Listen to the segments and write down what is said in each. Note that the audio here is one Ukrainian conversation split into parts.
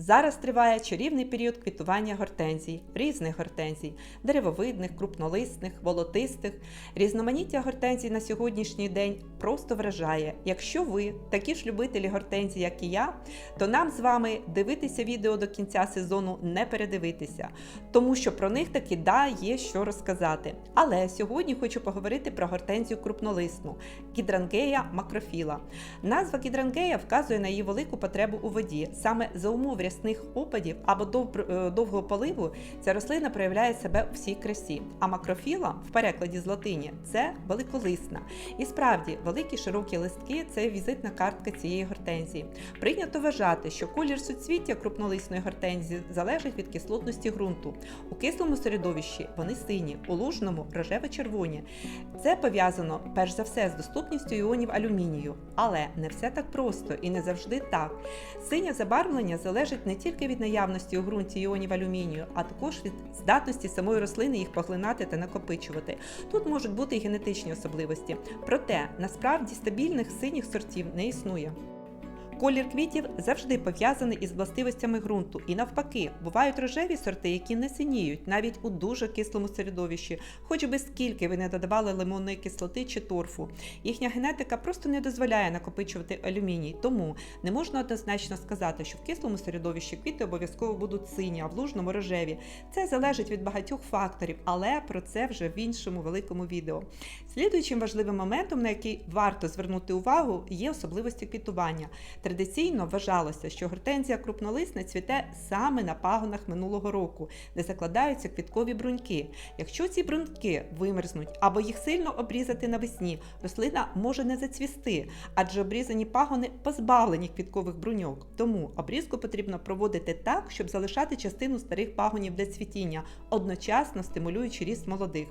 Зараз триває чарівний період квітування гортензій, різних гортензій, деревовидних, крупнолисних, волотистих. Різноманіття гортензій на сьогоднішній день просто вражає. Якщо ви такі ж любителі гортензій, як і я, то нам з вами дивитися відео до кінця сезону не передивитися, тому що про них таки да є що розказати. Але сьогодні хочу поговорити про гортензію крупнолисну гідрангея макрофіла. Назва гідрангея вказує на її велику потребу у воді. Саме за умов рясних опадів або е, довгого поливу ця рослина проявляє себе у всій красі. А макрофіла в перекладі з латині це великолисна. І справді, великі широкі листки це візитна картка цієї гортензії. Прийнято вважати, що колір суцвіття крупнолисної гортензії залежить від кислотності ґрунту. У кислому середовищі вони сині, у лужному рожево-червоні. Це пов'язано перш за все з доступністю іонів алюмінію, але не все так просто і не завжди так. Синє забарвлення залежить не тільки від наявності у ґрунті іонів алюмінію, а також від здатності самої рослини їх поглинати та накопичувати. Тут можуть бути і генетичні особливості. Проте насправді стабільних синіх сортів не існує. Колір квітів завжди пов'язаний із властивостями ґрунту, і навпаки, бувають рожеві сорти, які не синіють навіть у дуже кислому середовищі, хоч би скільки ви не додавали лимонної кислоти чи торфу. Їхня генетика просто не дозволяє накопичувати алюміній, тому не можна однозначно сказати, що в кислому середовищі квіти обов'язково будуть сині, а в лужному рожеві. Це залежить від багатьох факторів, але про це вже в іншому великому відео. Слідуючим важливим моментом, на який варто звернути увагу, є особливості квітування. Традиційно вважалося, що гортензія крупнолисна цвіте саме на пагонах минулого року, де закладаються квіткові бруньки. Якщо ці бруньки вимерзнуть або їх сильно обрізати навесні, рослина може не зацвісти, адже обрізані пагони позбавлені квіткових бруньок. Тому обрізку потрібно проводити так, щоб залишати частину старих пагонів для цвітіння, одночасно стимулюючи ріст молодих.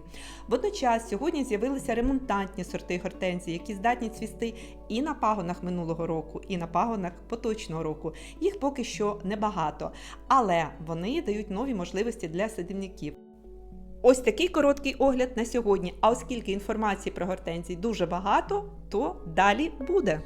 Водночас сьогодні з'явилися ремонтантні сорти гортензії, які здатні цвісти і на пагонах минулого року, і на пагонах поточного року. Їх поки що небагато, але вони дають нові можливості для садівників. Ось такий короткий огляд на сьогодні. А оскільки інформації про гортензії дуже багато, то далі буде.